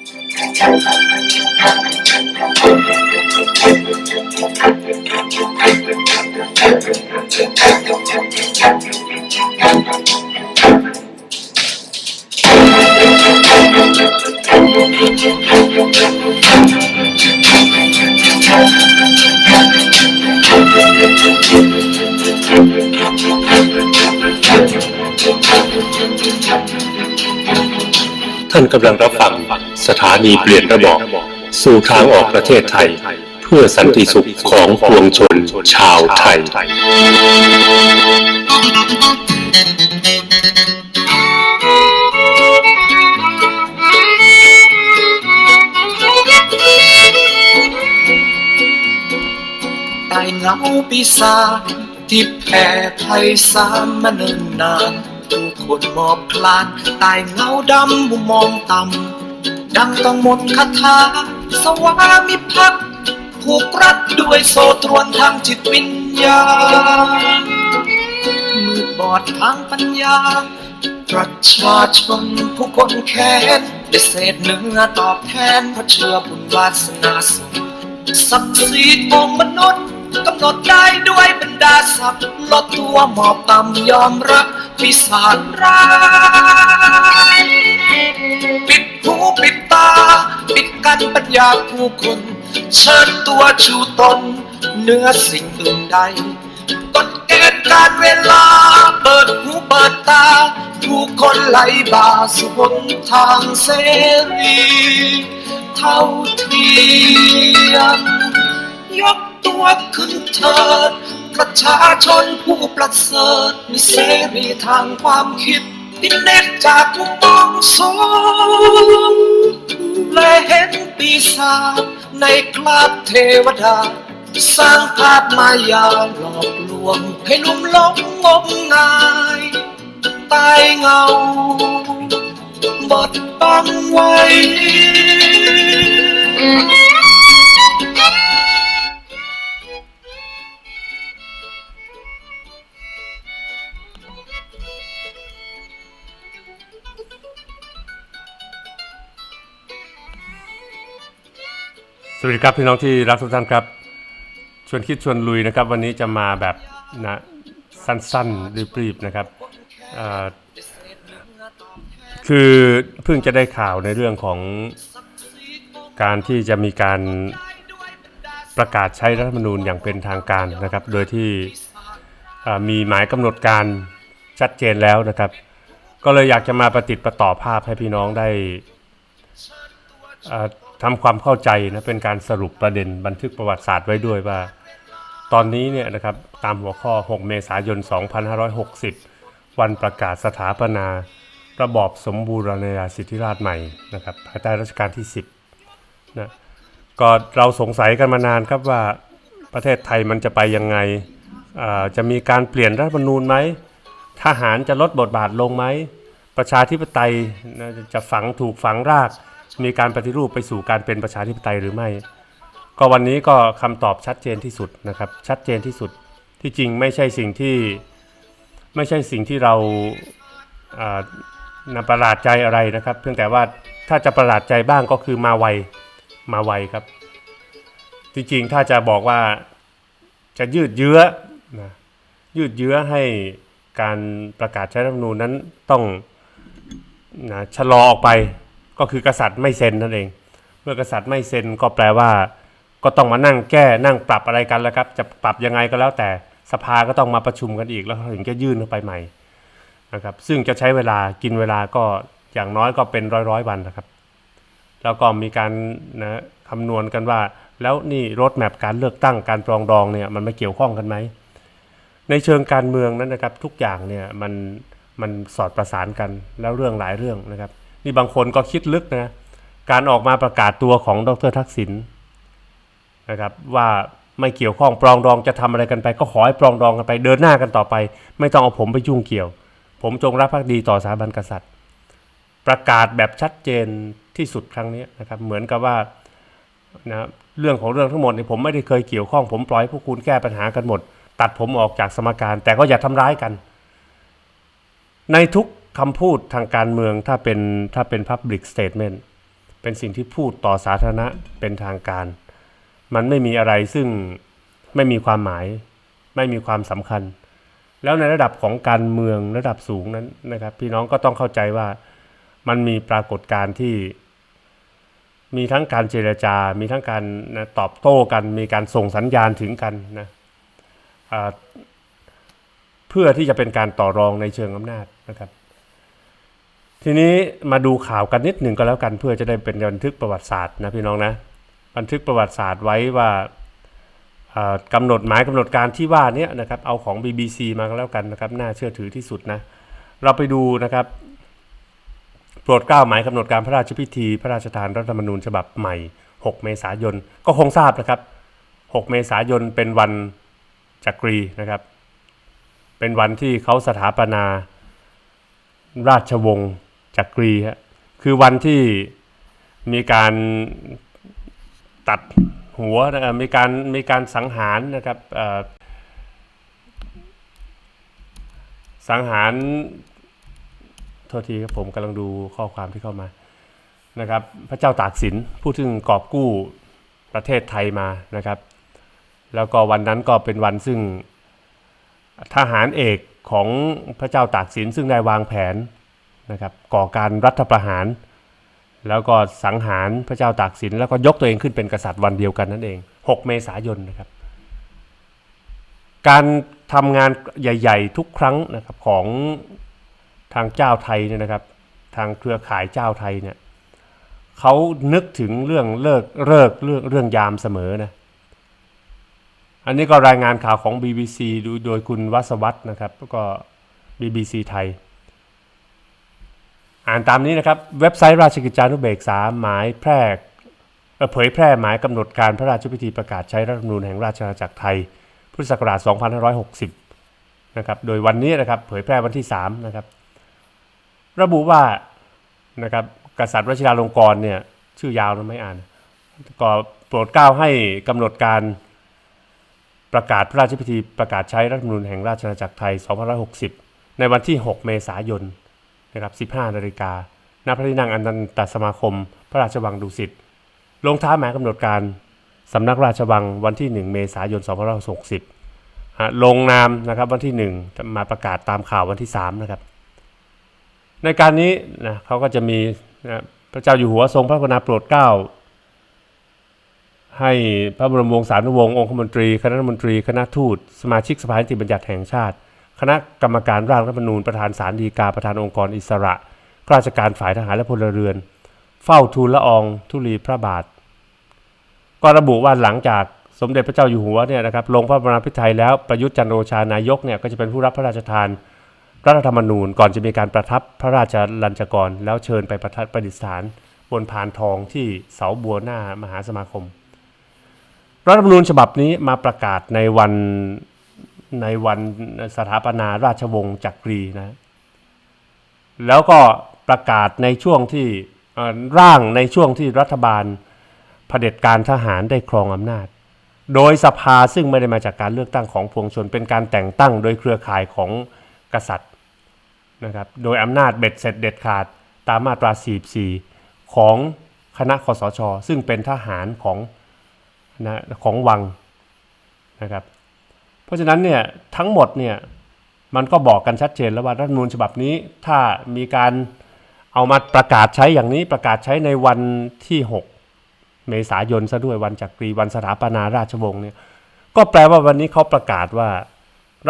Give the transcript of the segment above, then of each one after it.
ท่านกำลังรับฟัง สถานีเปลี่ยนระบอบสู่ทางออกประเทศไทย เพื่อสันติสุขของปวงชนชาวไทย ใต้เงาปีศาจที่แผ่ไพศาลมาเนิ่นนานผู้คนหมอบคลานใต้เงาดำมุมมองต่ำ ดังต้องมนต์คาถาสวามิภักดิ์ผูกรัดด้วยโซตรวนทางจิตวิญญาณมืดบอดทางปัญญา ประชาชนผู้คนแค้นได้เศษเนื้อตอบแทนเพราะเชื่อบุญวาสนาสูงศักดิ์ศรีของมนุษย์กำหนดได้ด้วยบรรดาศักดิ์ลดตัวหมอบต่ำยอมรับปีศาจร้าย ปิดหูปิดตา ปิดกันปัญญาผู้คนเชิญตัวชูตนเหนื้อสิ่งอื่นใดกฎเกณฑ์การเวลา เปิดหูเปิดตา ผู้คนไหลบ่าสู่หนทางเสรีเท่าเทียมยกตัวขึ้นเถิดประชาชนผู้ประเสริฐมีเสรีทางความคิด ที่เนตจากมุมมองสูงและเห็นปีศาจในคราบเทวดา สร้างภาพมายาหลอกลวง ให้ลุ่มหลงงมงายตายเงาบดบังไว้ สวัสดีครับพี่น้องที่รักทุกท่านครับ ชวนคิดชวนลุยนะครับ วันนี้จะมาแบบนะสั้นๆรีบๆนะครับคือเพิ่งจะได้ข่าวในเรื่องของการที่จะมีการประกาศใช้รัฐธรรมนูญอย่างเป็นทางการนะครับ โดยที่มีหมายกำหนดการชัดเจนแล้วนะครับ ก็เลยอยากจะมาประติดประต่อภาพให้พี่น้องได้ ทำความเข้าใจนะเป็นการสรุปประเด็นบันทึกประวัติศาสตร์ไว้ด้วยว่า ตอนนี้เนี่ยนะครับตามหัวข้อ 6 เมษายน 2560 วันประกาศสถาปนา ระบอบสมบูรณาญาสิทธิราชย์ใหม่นะครับภายใต้รัชกาลที่ 10นะก็เราสงสัยกันมานานครับว่าประเทศไทยมันจะไปยังไงอ่าจะมีการเปลี่ยนรัฐธรรมนูญไหมทหารจะลดบทบาทลงไหมประชาธิปไตยนะจะฝังถูกฝังราก มีการปฏิรูปไปสู่การเป็นประชาธิปไตยหรือไม่ ก็วันนี้ก็คำตอบชัดเจนที่สุดนะครับ ชัดเจนที่สุดที่จริงไม่ใช่สิ่งที่ไม่ใช่สิ่งที่เราอานำประหลาดใจอะไรนะครับ เพียงแต่ว่าถ้าจะประหลาดใจบ้างก็คือมาไวมาไวครับ จริงๆถ้าจะบอกว่าจะยืดเยื้อนะยืดเยื้อให้การประกาศใช้รัฐธรรมนูญนั้นต้องนะชะลอออกไป ก็คือกษัตริย์ไม่เซ็นนั่นเอง เมื่อกษัตริย์ไม่เซ็นก็แปลว่า ก็ต้องมานั่งแก้นั่งปรับอะไรกันแล้วครับ จะปรับยังไงก็แล้วแต่สภาก็ต้องมาประชุมกันอีกแล้วถึงจะยื่นเข้าไปใหม่นะครับ ซึ่งจะใช้เวลากินเวลาก็อย่างน้อยก็เป็นร้อยร้อยวันนะครับ แล้วก็มีการนะคำนวณกันว่า แล้วนี่รถแมพการเลือกตั้งการปรองดองเนี่ยมันไม่เกี่ยวข้องกันไหมในเชิงการเมืองนั้นนะครับทุกอย่างเนี่ยมันมันสอดประสานกันแล้วเรื่องหลายเรื่องนะครับ นี่บางคนก็คิดลึกนะการออกมาประกาศตัวของดรทักษิณนะครับว่าไม่เกี่ยวข้องปรองดองจะทำอะไรกันไป ก็ขอให้ปรองดองกันไปเดินหน้ากันต่อไป ไม่ต้องเอาผมไปยุ่งเกี่ยว ผมจงรักภักดีต่อสถาบันกษัตริย์ ประกาศแบบชัดเจนที่สุดครั้งนี้นะครับเหมือนกับว่านะเรื่องของเรื่องทั้งหมดเนี่ยผมไม่ได้เคยเกี่ยวข้อง ผมปล่อยพวกคุณแก้ปัญหากันหมด ตัดผมออกจากสมการ แต่ก็อย่าทำร้ายกัน ในทุก คำพูดทางการเมืองถ้าเป็นถ้าเป็น Public Statement เป็นสิ่งที่พูดต่อสาธารณะเป็นทางการ มันไม่มีอะไรซึ่งไม่มีความหมาย ไม่มีความสำคัญ แล้วในระดับของการเมืองระดับสูงนั้นนะครับ พี่น้องก็ต้องเข้าใจว่ามันมีปรากฏการณ์ที่ มีทั้งการเจรจา มีทั้งการนะตอบโต้กัน มีการส่งสัญญาณถึงกันนะเพื่อที่จะเป็นการต่อรองในเชิงอำนาจนะครับ ทีนี้มาดูข่าวกันนิดหนึ่งก็แล้วกันเพื่อจะได้เป็นบันทึกประวัติศาสตร์นะพี่น้องนะบันทึกประวัติศาสตร์ไว้ว่าอ่ากำหนดหมายกำหนดการที่ว่านี้นะครับเอาของ BBC มาก็แล้วกันนะครับน่าเชื่อถือที่สุดนะเราไปดูนะครับโปรดเกล้าหมายกำหนดการพระราชพิธี พระราชทานรัฐธรรมนูญฉบับใหม่ 6 เมษายน ก็คงทราบนะครับ 6 เมษายนเป็นวันจักรีนะครับ เป็นวันที่เขาสถาปนาราชวงศ์ จักรีฮะคือวันที่มีการตัดหัวนะมีการมีการสังหารนะครับสังหารโทษทีครับผมกำลังดูข้อความที่เข้ามานะครับพระเจ้าตากสินผู้ซึ่งกอบกู้ประเทศไทยมานะครับ แล้วก็วันนั้นก็เป็นวันซึ่งทหารเอกของพระเจ้าตากสินซึ่งได้วางแผน นะครับก่อการรัฐประหาร แล้วก็สังหารพระเจ้าตากสิน แล้วก็ยกตัวเองขึ้นเป็นกษัตริย์วันเดียวกันนั่นเอง 6 เมษายนนะครับ การทำงานใหญ่ ๆ ทุกครั้งนะครับของทางเจ้าไทยเนี่ยนะครับ ทางเครือข่ายเจ้าไทยเนี่ยเขานึกถึงเรื่องเลิกเลิกเรื่องเรื่องยามเสมอนะอันนี้ก็รายงานข่าวของ BBC ดูโดยคุณวัศวัตรนะครับแล้วก็ BBC ไทย อ่านตามนี้นะครับ เว็บไซต์ราชกิจจานุเบกษาหมายแพร่เผยแพร่หมายกำหนดการพระราชพิธีประกาศใช้รัฐธรรมนูญแห่งราชอาณาจักรไทย พุทธศักราช 2560 นะครับ โดยวันนี้นะครับเผยแพร่วันที่ 3 นะครับ ระบุว่านะครับกษัตริย์วชิราลงกรณ์เนี่ยชื่อยาวนะไม่อ่าน ก็โปรดเกล้าให้กำหนดการประกาศพระราชพิธีประกาศใช้รัฐธรรมนูญแห่งราชอาณาจักรไทย 2560 ในวันที่ 6 เมษายน นะครับ 15 นาฬิกาณพระที่นั่งอนันตสมาคม พระราชวังดุสิต ลงท้ายหมายกำหนดการสำนักราชวังวันที่ 1 เมษายน 2560ฮะลงนามนะครับวันที่ 1 มาประกาศตามข่าววันที่ 3 นะครับ ในการนี้นะเขาก็จะมีนะพระเจ้าอยู่หัวทรงพระกรุณาโปรดเกล้าให้พระบรมวงศานุวงศ์องคมนตรี คณะรัฐมนตรี คณะทูต สมาชิกสภานิติบัญญัติแห่งชาติ คณะกรรมการร่างรัฐธรรมนูญประธานศาลฎีกาประธานองค์กรอิสระข้าราชการฝ่ายทหารและพลเรือน เฝ้าทูลละอองธุลีพระบาท ก็ระบุว่าหลังจากสมเด็จพระเจ้าอยู่หัวเนี่ยนะครับลงพระบรมพิไทยแล้วประยุทธ์จันโอชานายกเนี่ยก็จะเป็นผู้รับพระราชทานรัฐธรรมนูญก่อนจะมีการประทับพระราชลัญจกร แล้วเชิญไปประทับประดิษฐาน บนพานทองที่เสาบัวหน้ามหาสมาคม รัฐธรรมนูญฉบับนี้มาประกาศในวัน ในวันสถาปนาราชวงศ์จักรีนะ แล้วก็ประกาศในช่วงที่ร่างในช่วงที่รัฐบาลเผด็จการทหารได้ครองอำนาจ โดยสภาซึ่งไม่ได้มาจากการเลือกตั้งของปวงชน เป็นการแต่งตั้งโดยเครือข่ายของกษัตริย์นะครับ โดยอำนาจเบ็ดเสร็จเด็ดขาดตามมาตรา 44 ของคณะคอสช ซึ่งเป็นทหารของนะของวังนะครับ เพราะฉะนั้นเนี่ยทั้งหมดเนี่ยมันก็บอกกันชัดเจนแล้วว่ารัฐมนูญฉบับนี้ถ้ามีการเอามาประกาศใช้อย่างนี้ประกาศใช้ในวันที่ 6 เมษายนซะด้วยวันจักรีวันสถาปนาราชวงศ์เนี่ยก็แปลว่าวันนี้เขาประกาศว่า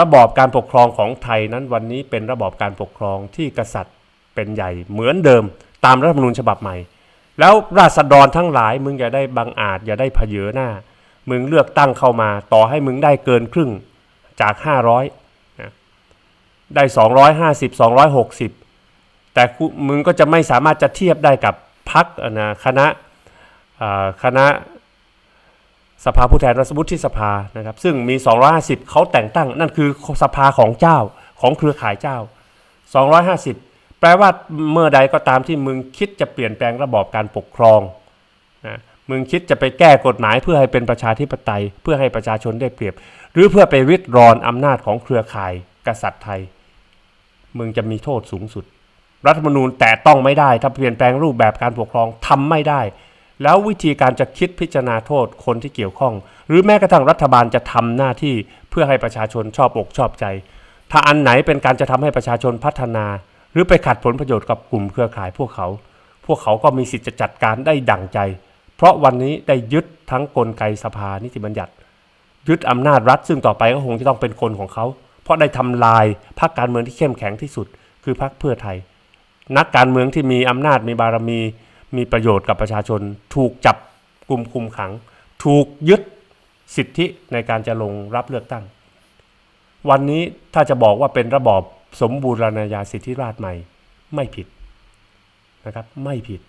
ระบอบการปกครองของไทยนั้นวันนี้เป็นระบอบการปกครองที่กษัตริย์เป็นใหญ่เหมือนเดิม ตามรัฐธรรมนูญฉบับใหม่ แล้วราษฎรทั้งหลายมึงอย่าได้บังอาจอย่าได้เพเยหน้า มึงเลือกตั้งเข้ามา ต่อให้มึงได้เกินครึ่ง จาก 500นะได้ 250 260 แต่มึงก็จะไม่สามารถจะเทียบได้กับพักนะคณะคณะสภาผู้แทนรัฐบุที่สภานะครับ ซึ่งมี 250 เขาแต่งตั้ง นั่นคือสภาของเจ้าของเครือข่ายเจ้า 250 แปลว่าเมื่อใดก็ตามที่มึงคิดจะเปลี่ยนแปลงระบอบการปกครอง มึงคิดจะไปแก้กฎหมายเพื่อให้เป็นประชาธิปไตย เพื่อให้ประชาชนได้เปรียบ หรือเพื่อไปริดรอนอำนาจของเครือข่ายกษัตริย์ไทย มึงจะมีโทษสูงสุด รัฐธรรมนูญแต่ต้องไม่ได้ ถ้าเปลี่ยนแปลงรูปแบบการปกครองทำไม่ได้ แล้ววิธีการจะคิดพิจารณาโทษคนที่เกี่ยวข้อง หรือแม้กระทั่งรัฐบาลจะทำหน้าที่เพื่อให้ประชาชนชอบอกชอบใจ ถ้าอันไหนเป็นการจะทำให้ประชาชนพัฒนา หรือไปขัดผลประโยชน์กับกลุ่มเครือข่ายพวกเขา พวกเขาก็มีสิทธิ์จะจัดการได้ดั่งใจ เพราะวันนี้ได้ยึดทั้งกลไกสภานิติบัญญัติ ยึดอำนาจรัฐ ซึ่งต่อไปก็คงจะต้องเป็นคนของเขา เพราะได้ทำลายพรรคการเมืองที่เข้มแข็งที่สุด คือพรรคเพื่อไทย นักการเมืองที่มีอำนาจมีบารมี มีประโยชน์กับประชาชน ถูกจับกลุ่มคุมขัง ถูกยึดสิทธิในการจะลงรับเลือกตั้ง วันนี้ถ้าจะบอกว่าเป็นระบอบสมบูรณาญาสิทธิราชย์ใหม่ ไม่ผิดนะครับไม่ผิด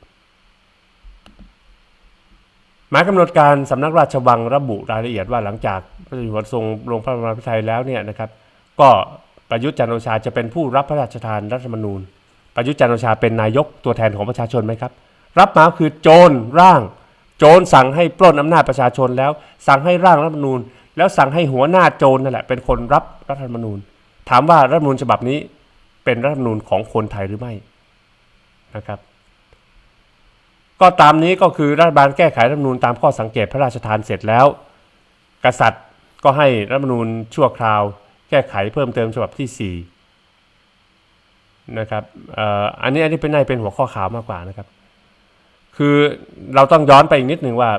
หมายกำหนดการสำนักราชวังระบุรายละเอียดว่าหลังจากพระเจ้าอยู่หัวทรงลงพระบรมราชไทยแล้วเนี่ยนะครับ ก็ประยุทธ์จันทร์โอชาจะเป็นผู้รับพระราชทานรัฐธรรมนูญ ประยุทธ์จันทร์โอชาเป็นนายกตัวแทนของประชาชนไหมครับ รับมาคือโจรร่าง โจรสั่งให้ปล้นอำนาจประชาชนแล้ว สั่งให้ร่างรัฐธรรมนูญ แล้วสั่งให้หัวหน้าโจรนั่นแหละเป็นคนรับรัฐธรรมนูญ ถามว่ารัฐธรรมนูญฉบับนี้เป็นรัฐธรรมนูญของคนไทยหรือไม่นะครับ ก็ตามนี้ก็คือรัฐบาลแก้ไขรัฐมนูญตามข้อสังเกตพระราชทานเสร็จแล้ว กษัตริย์ก็ให้รัฐมนูญชั่วคราว แก้ไขเพิ่มเติมฉบับที่4นะครับอ,อ,อันนี้อันนี้เป็นในเป็นหัวข้อข่าวมากกว่านะครับ คือเราต้องย้อนไปอีกนิดหนึ่งว่า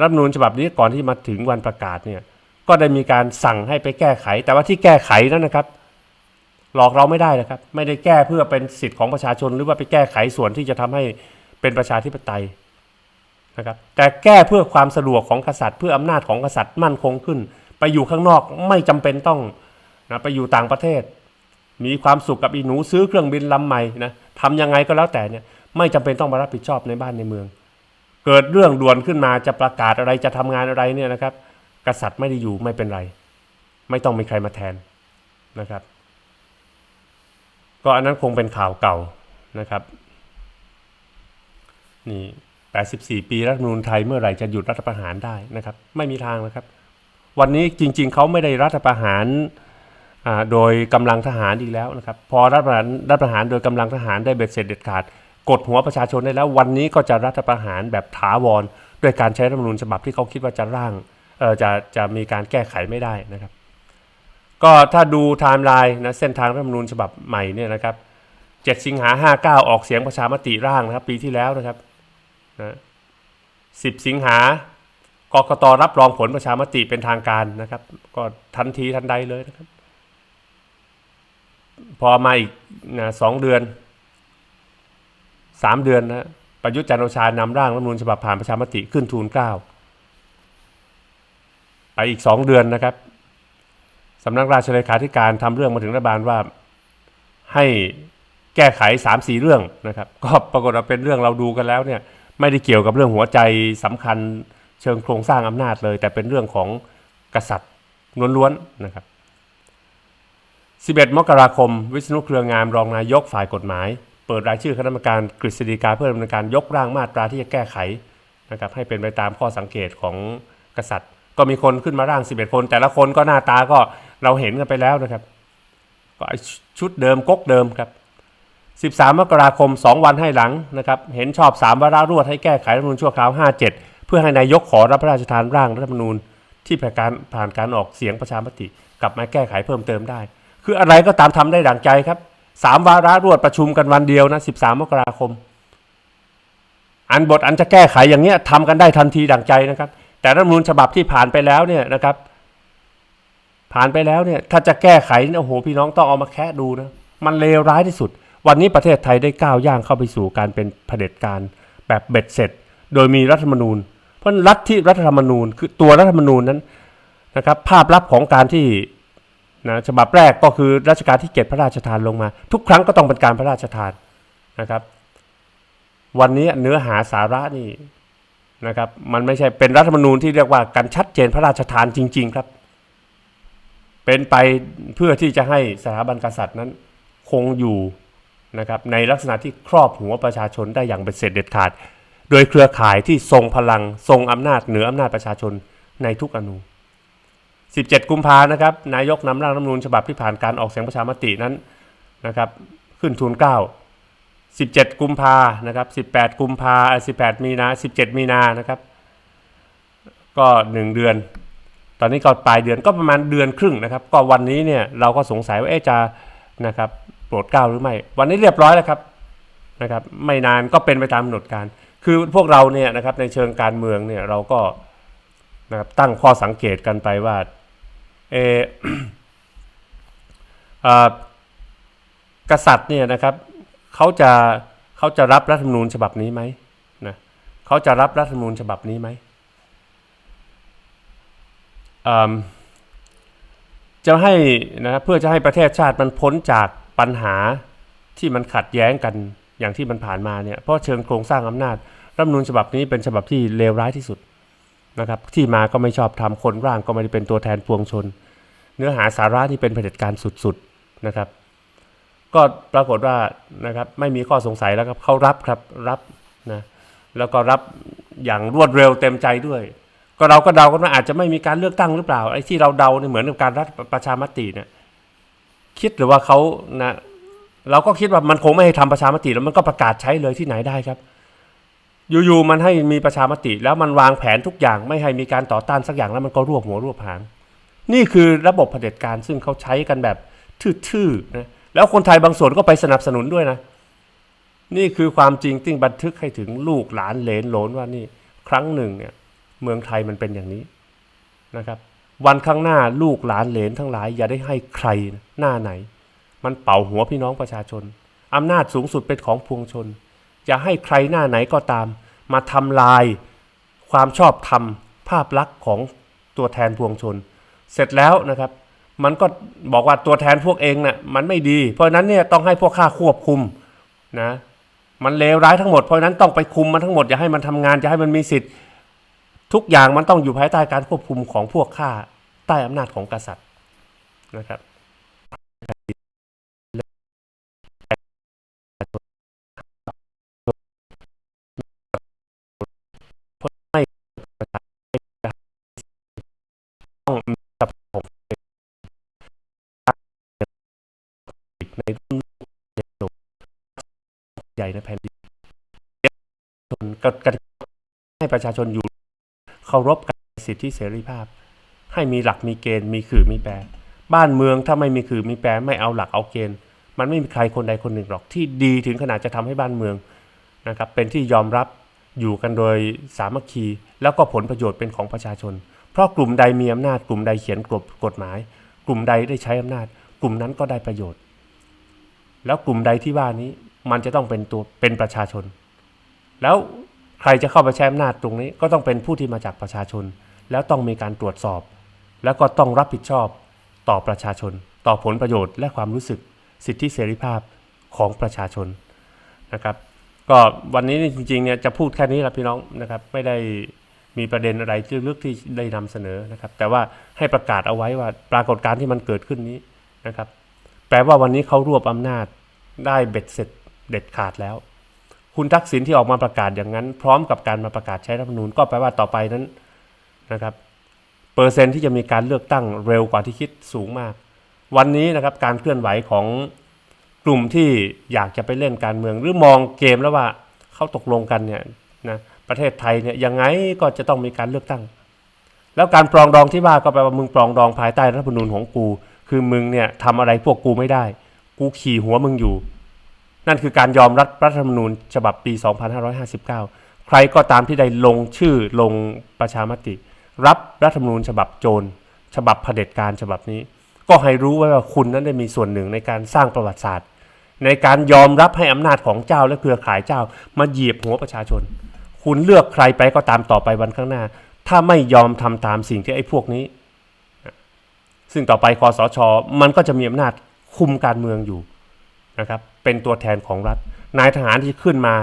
รัฐมนูญฉบับนี้ก่อนที่มาถึงวันประกาศเนี่ยก็ได้มีการสั่งให้ไปแก้ไข แต่ว่าที่แก้ไขนั้นนะครับ หลอกเราไม่ได้นะครับ ไม่ได้แก้เพื่อเป็นสิทธิ์ของประชาชน หรือว่าไปแก้ไขส่วนที่จะทำให้ เป็นประชาธิปไตยนะครับแต่แก้เพื่อความสะดวกของกษัตริย์ เพื่ออำนาจของกษัตริย์มั่นคงขึ้น ไปอยู่ข้างนอกไม่จำเป็นต้องนะไปอยู่ต่างประเทศ มีความสุขกับอีหนูซื้อเครื่องบินลำใหม่นะทำยังไงก็แล้วแต่เนี่ยไม่จำเป็นต้องมารับผิดชอบในบ้านในเมือง เกิดเรื่องด่วนขึ้นมาจะประกาศอะไรจะทำงานอะไรเนี่ยนะครับ กษัตริย์ไม่ได้อยู่ไม่เป็นไร ไม่ต้องมีใครมาแทนนะครับ ก็อันนั้นคงเป็นข่าวเก่านะครับ นี่ 84 ปีรัฐธรรมนูญไทยเมื่อไหร่จะหยุดรัฐประหารได้นะครับ ไม่มีทางนะครับ วันนี้จริง ๆ เขาไม่ได้รัฐประหารโดยกำลังทหารอีกแล้วนะครับ พอรัฐประหารรัฐประหารโดยกำลังทหารได้เบ็ดเสร็จเด็ดขาด กดหัวประชาชนได้แล้ว วันนี้ก็จะรัฐประหารแบบถาวรด้วยการใช้รัฐธรรมนูญฉบับที่เขาคิดว่าจะร่างจะจะมีการแก้ไขไม่ได้นะครับ ก็ถ้าดูไทม์ไลน์นะเส้นทางรัฐธรรมนูญฉบับใหม่เนี่ยนะครับ 7 สิงหา 59 ออกเสียงประชามติร่างนะครับ ปีที่แล้วนะครับ นะ10สิงหากกตรับรองผลประชามติเป็นทางการนะครับ ก็ทันทีทันใดเลยนะครับ พอมาอีกนะสองเดือนสามเดือนนะประยุทธ์จันโอชานำร่างรัฐธรรมนูญฉบับผ่านประชามติขึ้นทูลเกล้าไปอีกสองเดือนนะครับสำนักราชเลขาธิการทำเรื่องมาถึงรัฐบาลว่าให้แก้ไข3ามสี่เรื่องนะครับ ก็ปรากฏว่าเป็นเรื่องเราดูกันแล้วเนี่ย ไม่ได้เกี่ยวกับเรื่องหัวใจสำคัญเชิงโครงสร้างอำนาจเลย แต่เป็นเรื่องของกษัตริย์ล้วนๆนะครับ 11 มกราคม วิษณุเครืองามรองนายกฝ่ายกฎหมาย เปิดรายชื่อคณะกรรมการกฤษฎีกาเพื่อดำเนินการยกร่างมาตราที่จะแก้ไขนะครับให้เป็นไปตามข้อสังเกตของกษัตริย์ ก็มีคนขึ้นมาร่าง 11 คน แต่ละคนก็หน้าตาก็เราเห็นกันไปแล้วนะครับก็ชุดเดิมก๊กเดิมครับ 13 มกราคม 2 วันให้หลังนะครับเห็นชอบ 3 วาระรวดให้แก้ไขรัฐมนูญชั่วคราว 57 เพื่อให้นายกขอรับพระราชทานร่างรัฐมนูญที่ผ่านการผ่านการออกเสียงประชามติ กลับมาแก้ไขเพิ่มเติมได้ คืออะไรก็ตามทำได้ดังใจครับ 3 วาระรวดประชุมกันวันเดียวนะ 13 มกราคม อันบทอันจะแก้ไขอย่างเงี้ยทำกันได้ทันทีดังใจนะครับ แต่รัฐมนูญฉบับที่ผ่านไปแล้วเนี่ยนะครับ ผ่านไปแล้วเนี่ยถ้าจะแก้ไขโอ้โหพี่น้องต้องเอามาแคะดูนะมันเลวร้ายที่สุด วันนี้ประเทศไทยได้ก้าวย่างเข้าไปสู่การเป็นเผด็จการแบบเบ็ดเสร็จ โดยมีรัฐธรรมนูญ เพราะรัฐที่รัฐธรรมนูญคือตัวรัฐธรรมนูญนั้นนะครับภาพลับของการที่นะฉบับแรกก็คือรัชกาลที่เจ็ดพระราชทานลงมา ทุกครั้งก็ต้องเป็นการพระราชทานนะครับ วันนี้เนื้อหาสาระนี่นะครับมันไม่ใช่เป็นรัฐธรรมนูญที่เรียกว่าการชัดเจนพระราชทานจริง ๆครับ เป็นไปเพื่อที่จะให้สถาบันกษัตริย์นั้น คงอยู่ นะครับในลักษณะที่ครอบหัวประชาชนได้อย่างเป็นเสร็จเด็ดขาด โดยเครือข่ายที่ทรงพลังทรงอำนาจเหนืออำนาจประชาชนในทุกอนู17 กุมภานะครับนายกนำร่างรัฐมนูญฉบับที่ผ่านการออกเสียงประชามตินั้นนะครับขึ้นทูลเกล้า17 กุมภานะครับ 18 กุมภา18 มีนา 17 มีนานะครับ ก็ 1 เดือน ตอนนี้ก็ปลายเดือนก็ประมาณเดือนครึ่งนะครับ ก็วันนี้เนี่ยเราก็สงสัยว่าเอ๊จะนะครับ โปรดเกล้าหรือไม่ วันนี้เรียบร้อยแล้วครับนะครับ ไม่นานก็เป็นไปตามกำหนดการ คือพวกเราเนี่ยนะครับในเชิงการเมืองเนี่ยเราก็นะครับตั้งข้อสังเกตกันไปว่าเอออ่อกษัตริย์เนี่ยนะครับเขาจะเขาจะรับรัฐธรรมนูญฉบับนี้ไหมนะเขาจะรับรัฐธรรมนูญฉบับนี้ไหมอืมจะให้นะเพื่อจะให้ประเทศชาติมันพ้นจาก ปัญหาที่มันขัดแย้งกันอย่างที่มันผ่านมาเนี่ยเพราะเชิงโครงสร้างอำนาจรัฐมนูญฉบับนี้เป็นฉบับที่เลวร้ายที่สุดนะครับที่มาก็ไม่ชอบทำคนร่างก็ไม่ได้เป็นตัวแทนปวงชน เนื้อหาสาระที่เป็นเผด็จการสุดๆนะครับ ก็ปรากฏว่านะครับไม่มีข้อสงสัยแล้วครับเขารับครับรับนะแล้วก็รับอย่างรวดเร็วเต็มใจด้วย ก็เราก็เดากันว่าอาจจะไม่มีการเลือกตั้งหรือเปล่าไอ้ที่เราเดาเนี่ยเหมือนกับการรัฐประชามติเนี่ย คิดหรือว่าเขานะเราก็คิดว่ามันคงไม่ให้ทำประชามติแล้วมันก็ประกาศใช้เลยที่ไหนได้ครับ อยู่ๆมันให้มีประชามติแล้วมันวางแผนทุกอย่างไม่ให้มีการต่อต้านสักอย่างแล้วมันก็รวบหัวรวบหางนี่คือระบบเผด็จการซึ่งเขาใช้กันแบบทื่อๆนะแล้วคนไทยบางส่วนก็ไปสนับสนุนด้วยนะ นี่คือความจริงที่บันทึกให้ถึงลูกหลานเหลนโหลนว่านี่ ครั้งหนึ่งเนี่ยเมืองไทยมันเป็นอย่างนี้นะครับ วันข้างหน้าลูกหลานเหลนทั้งหลาย อย่าได้ให้ใครหน้าไหน มันเป่าหัวพี่น้องประชาชนอำนาจสูงสุดเป็นของพวงชนอย่าให้ใครหน้าไหนก็ตาม มาทำลาย ความชอบธรรมภาพลักษณ์ของตัวแทนพวงชน เสร็จแล้วนะครับ มันก็บอกว่าตัวแทนพวกเองน่ะมันไม่ดี เพราะนั้นเนี่ยต้องให้พวกข้าควบคุมนะ มันเลวร้ายทั้งหมดเพราะฉะนั้นต้องไปคุมมันทั้งหมดอย่าให้มันทำงานอย่าให้มันมีสิทธิ์ ทุกอย่างมันต้องอยู่ภายใต้การควบคุมของพวกข้าใต้อำนาจของกษัตริย์นะครับใหญ่ในแผ่นดินชนกกติกาให้ประชาชนอยู่ เคารพกันสิทธิเสรีภาพ ให้มีหลักมีเกณฑ์มีขื่อมีแปร บ้านเมืองถ้าไม่มีขื่อมีแปรไม่เอาหลักเอาเกณฑ์ มันไม่มีใครคนใดคนหนึ่งหรอกที่ดีถึงขนาดจะทำให้บ้านเมืองนะครับเป็นที่ยอมรับอยู่กันโดยสามัคคี แล้วก็ผลประโยชน์เป็นของประชาชน เพราะกลุ่มใดมีอำนาจกลุ่มใดเขียนกฎกฎหมาย กลุ่มใดได้ใช้อำนาจ กลุ่มนั้นก็ได้ประโยชน์ แล้วกลุ่มใดที่ว่านี้มันจะต้องเป็นตัวเป็นประชาชน แล้ว ใครจะเข้าไปใช้อำนาจตรงนี้ก็ต้องเป็นผู้ที่มาจากประชาชน แล้วต้องมีการตรวจสอบ แล้วก็ต้องรับผิดชอบต่อประชาชน ต่อผลประโยชน์และความรู้สึกสิทธิเสรีภาพของประชาชนนะครับ ก็วันนี้จริงๆเนี่ยจะพูดแค่นี้ละพี่น้องนะครับไม่ได้มีประเด็นอะไรลึกๆที่ได้นำเสนอนะครับ แต่ว่าให้ประกาศเอาไว้ว่าปรากฏการณ์ที่มันเกิดขึ้นนี้นะครับ แปลว่าวันนี้เขารวบอำนาจได้เบ็ดเสร็จเด็ดขาดแล้ว คุณทักษิณที่ออกมาประกาศอย่างนั้น พร้อมกับการมาประกาศใช้รัฐธรรมนูญก็แปลว่าต่อไปนั้นนะครับเปอร์เซ็นต์ที่จะมีการเลือกตั้งเร็วกว่าที่คิดสูงมาก วันนี้นะครับการเคลื่อนไหวของกลุ่มที่อยากจะไปเล่นการเมือง หรือมองเกมแล้วว่าเขาตกลงกันเนี่ยนะประเทศไทยเนี่ยยังไงก็จะต้องมีการเลือกตั้ง แล้วการปรองดองที่ว่าก็แปลว่ามึงปรองดองภายใต้รัฐธรรมนูญของกู คือมึงเนี่ยทำอะไรพวกกูไม่ได้ กูขี่หัวมึงอยู่ นั่นคือการยอมรับรัฐธรรมนูญฉบับปี 2559 ใครก็ตามที่ได้ลงชื่อลงประชามติ รับรัฐธรรมนูญฉบับโจรฉบับเผด็จการฉบับนี้ ก็ให้รู้ไว้ว่าคุณนั้นได้มีส่วนหนึ่งในการสร้างประวัติศาสตร์ ในการยอมรับให้อำนาจของเจ้าและเครือข่ายเจ้า มาเหยียบหัวประชาชน คุณเลือกใครไปก็ตามต่อไปวันข้างหน้า ถ้าไม่ยอมทำตามสิ่งที่ไอ้พวกนี้ ซึ่งต่อไปคอสช มันก็จะมีอำนาจคุมการเมืองอยู่นะครับ เป็นตัวแทนของรัฐ นายทหารที่ขึ้นมา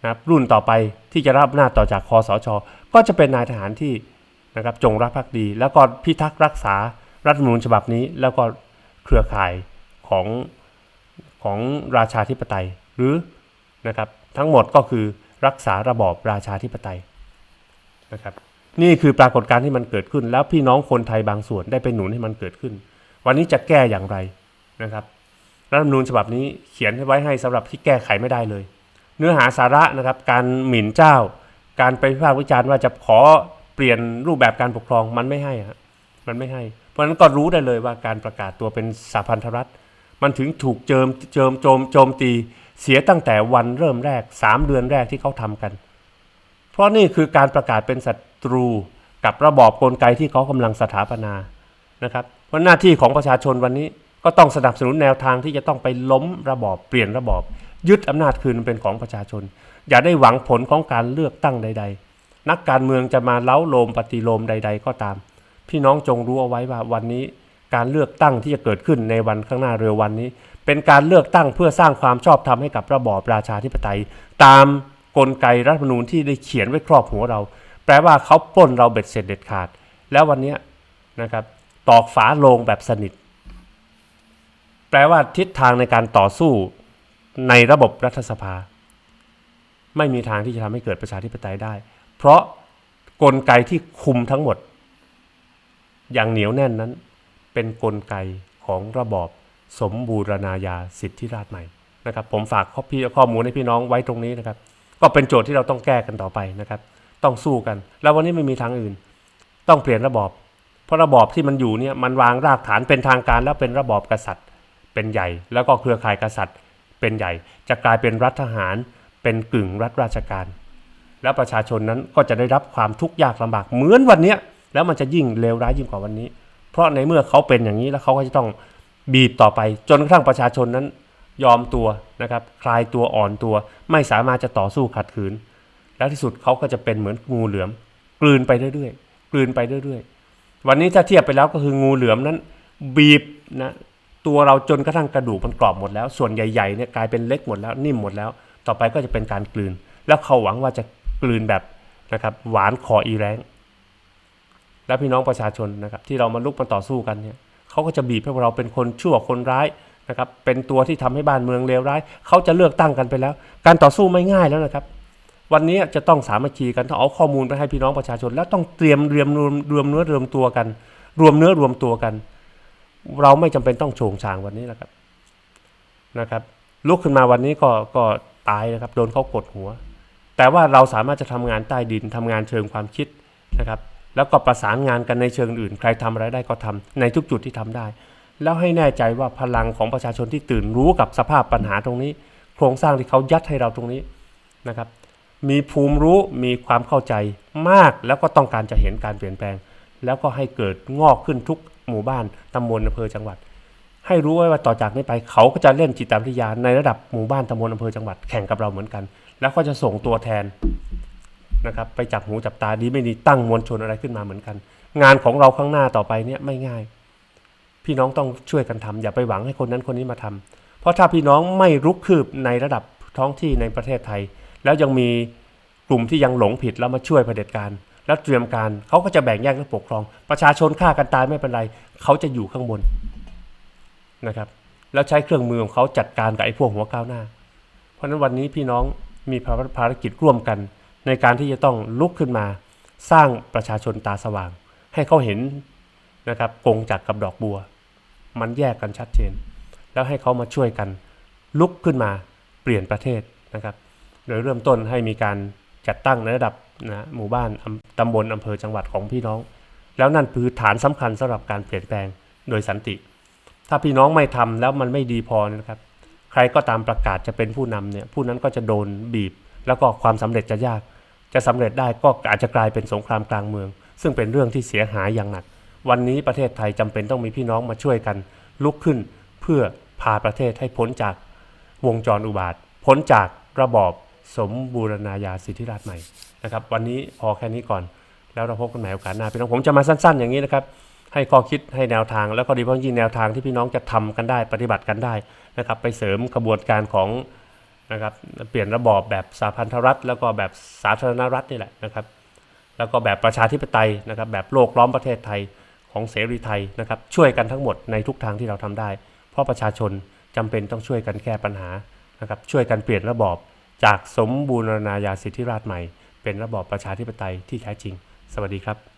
นะครับรุ่นต่อไปที่จะรับอำนาต่อจากคอสช ก็จะเป็นนายทหารที่นะครับจงรักภักดี แล้วก็พิทักษ์รักษารัฐมนูญฉบับนี้ แล้วก็เครือข่ายของของราชาธิปไตย หรือนะครับทั้งหมดก็คือรักษาระบอบราชาธิปไตยนะครับนี่คือปรากฏการณ์ที่มันเกิดขึ้น แล้วพี่น้องคนไทยบางส่วนได้ไปหนุนให้มันเกิดขึ้น วันนี้จะแก้อย่างไรนะครับ รัฐธรรมนูญฉบับนี้เขียนไว้ให้สำหรับที่แก้ไขไม่ได้เลย เนื้อหาสาระนะครับการหมิ่นเจ้า การไปวิพากษ์วิจารณ์ว่าจะขอเปลี่ยนรูปแบบการปกครองมันไม่ให้ฮะมันไม่ให้ เพราะฉะนั้นก็รู้ได้เลยว่าการประกาศตัวเป็นสาพันธรัฐ มันถึงถูกเจิมเจิมโจมโจมตีเสียตั้งแต่วันเริ่มแรก 3 เดือนแรกที่เขาทำกัน เพราะนี่คือการประกาศเป็นศัตรูกับระบอบกลไกที่เขากำลังสถาปนานะครับเพราะหน้าที่ของประชาชนวันนี้ ก็ต้องสนับสนุนแนวทางที่จะต้องไปล้มระบอบเปลี่ยนระบอบ ยึดอำนาจคืนเป็นของประชาชน อย่าได้หวังผลของการเลือกตั้งใด ๆ นักการเมืองจะมาเล้าโลมปฏิโลมใด ๆ ก็ตาม พี่น้องจงรู้เอาไว้ว่าวันนี้การเลือกตั้งที่จะเกิดขึ้นในวันข้างหน้าเร็ววันนี้ เป็นการเลือกตั้งเพื่อสร้างความชอบธรรมให้กับระบอบราชาธิปไตย ตามกลไกรัฐธรรมนูญที่ได้เขียนไว้ครอบหัวเรา แปลว่าเขาปล้นเราเบ็ดเสร็จเด็ดขาด แล้ววันนี้นะครับตอกฝาโลงแบบสนิท แปลว่าทิศทางในการต่อสู้ในระบบรัฐสภา ไม่มีทางที่จะทำให้เกิดประชาธิปไตยได้ เพราะกลไกที่คุมทั้งหมด อย่างเหนียวแน่นนั้น เป็นนกลไกของระบอบสมบูรณาญาสิทธิราชใหม่นะครับ ผมฝากข้อพี่ข้อมูลให้พี่น้องไว้ตรงนี้นะครับ ก็เป็นโจทย์ที่เราต้องแก้กันต่อไปนะครับ ต้องสู้กัน แล้ววันนี้ไม่มีทางอื่น ต้องเปลี่ยนระบอบ เพราะระบอบที่มันอยู่เนี่ยมันวางรากฐานเป็นทางการแล้วเป็นระบอบกษัตริย์ เป็นใหญ่ แล้วก็เครือข่ายกษัตริย์ เป็นใหญ่ จะกลายเป็นรัฐทหาร เป็นกึ่งรัฐราชการ แล้วประชาชนนั้นก็จะได้รับความทุกข์ยากลำบากเหมือนวันเนี้ยแล้วมันจะยิ่งเลวร้ายยิ่งกว่าวันนี้ เพราะในเมื่อเขาเป็นอย่างนี้แล้วเขาก็จะต้องบีบต่อไป จนกระทั่งประชาชนนั้นยอมตัวนะครับคลายตัวอ่อนตัว ไม่สามารถจะต่อสู้ขัดขืน แล้วที่สุดเขาก็จะเป็นเหมือนงูเหลือม กลืนไปเรื่อยๆกลืนไปเรื่อยๆ วันนี้ถ้าเทียบไปแล้วก็คืองูเหลือมนั้น บีบนะ ตัวเราจนกระทั่งกระดูกมันกรอบหมดแล้ว ส่วนใหญ่ๆเนี่ยกลายเป็นเล็กหมดแล้วนิ่มหมดแล้ว ต่อไปก็จะเป็นการกลืน แล้วเขาหวังว่าจะกลืนแบบนะครับหวานคออีแรงและพี่น้องประชาชนนะครับที่เรามาลุกมาต่อสู้กันเนี่ยเขาก็จะบีบให้เราเป็นคนชั่วคนร้ายนะครับเป็นตัวที่ทำให้บ้านเมืองเลวร้ายเขาจะเลือกตั้งกันไปแล้ว การต่อสู้ไม่ง่ายแล้วนะครับ วันนี้จะต้องสามัคคีกันต้องเอาข้อมูลไปให้พี่น้องประชาชน แล้วต้องเตรียมเรียมรวมรวมเนื้อรวมตัวกัน รวมเนื้อรวมตัวกัน เราไม่จำเป็นต้องโฉงฉางวันนี้นะครับนะครับลุกขึ้นมาวันนี้ก็ก็ตายนะครับ โดนเขากดหัว แต่ว่าเราสามารถจะทำงานใต้ดินทำงานเชิงความคิดนะครับ แล้วก็ประสานงานกันในเชิงอื่น ใครทำอะไรได้ก็ทำในทุกจุดที่ทำได้ แล้วให้แน่ใจว่าพลังของประชาชนที่ตื่นรู้กับสภาพปัญหาตรงนี้ โครงสร้างที่เขายัดให้เราตรงนี้นะครับ มีภูมิรู้มีความเข้าใจมากแล้วก็ต้องการจะเห็นการเปลี่ยนแปลง แล้วก็ให้เกิดงอกขึ้นทุก หมู่บ้านตำบลอำเภอจังหวัด ให้รู้ไว้ว่าต่อจากนี้ไปเขาก็จะเล่นจิตวิทยาในระดับหมู่บ้านตำบลอำเภอจังหวัดแข่งกับเราเหมือนกัน แล้วก็จะส่งตัวแทนนะครับไปจับหูจับตาดีไม่ดีตั้งมวลชนอะไรขึ้นมาเหมือนกัน งานของเราข้างหน้าต่อไปเนี่ยไม่ง่าย พี่น้องต้องช่วยกันทำอย่าไปหวังให้คนนั้นคนนี้มาทำเพราะถ้าพี่น้องไม่รุกคืบในระดับท้องที่ในประเทศไทย แล้วยังมีกลุ่มที่ยังหลงผิดแล้วมาช่วยเผด็จการ แล้วเตรียมการเขาก็จะแบ่งแยกและปกครอง ประชาชนฆ่ากันตายไม่เป็นไรเขาจะอยู่ข้างบนนะครับ แล้วใช้เครื่องมือของเขาจัดการกับไอ้พวกหัวก้าวหน้า เพราะฉะนั้นวันนี้พี่น้องมีภารกิจร่วมกัน ในการที่จะต้องลุกขึ้นมา สร้างประชาชนตาสว่าง ให้เขาเห็นนะครับกงจักกับดอกบัว มันแยกกันชัดเจน แล้วให้เขามาช่วยกัน ลุกขึ้นมาเปลี่ยนประเทศนะครับโดยเริ่มต้นให้มีการจัดตั้งในระดับ นะหมู่บ้านตำบลอำเภอจังหวัดของพี่น้อง แล้วนั่นคือฐานสำคัญสำหรับการเปลี่ยนแปลงโดยสันติ ถ้าพี่น้องไม่ทำแล้วมันไม่ดีพอนะครับ ใครก็ตามประกาศจะเป็นผู้นำเนี่ยผู้นั้นก็จะโดนบีบ แล้วก็ความสำเร็จจะยาก จะสำเร็จได้ก็อาจจะกลายเป็นสงครามกลางเมือง ซึ่งเป็นเรื่องที่เสียหายอย่างหนัก วันนี้ประเทศไทยจำเป็นต้องมีพี่น้องมาช่วยกัน ลุกขึ้นเพื่อพาประเทศให้พ้นจากวงจรอุบาท พ้นจากระบอบสมบูรณาญาสิทธิราชย์ใหม่ นะครับวันนี้พอแค่นี้ก่อน แล้วเราพบกันใหม่โอกาสหน้าพี่น้องผมจะมาสั้น ๆ อย่างนี้นะครับให้ข้อคิดให้แนวทางแล้วก็ดีเพราะยิ่งแนวทางที่พี่น้องจะทำกันได้ปฏิบัติกันได้นะครับไปเสริมกระบวนการของนะครับเปลี่ยนระบอบแบบสาพันธรัฐ แล้วก็แบบสาธารณรัฐนี่แหละนะครับ แล้วก็แบบประชาธิปไตยนะครับแบบโลกล้อมประเทศไทยของเสรีไทยนะครับช่วยกันทั้งหมดในทุกทางที่เราทำได้ เพราะประชาชนจำเป็นต้องช่วยกันแก้ปัญหานะครับช่วยกันเปลี่ยนระบอบจากสมบูรณาญาสิทธิราชย์ใหม่ เป็นระบอบประชาธิปไตยที่แท้จริง สวัสดีครับ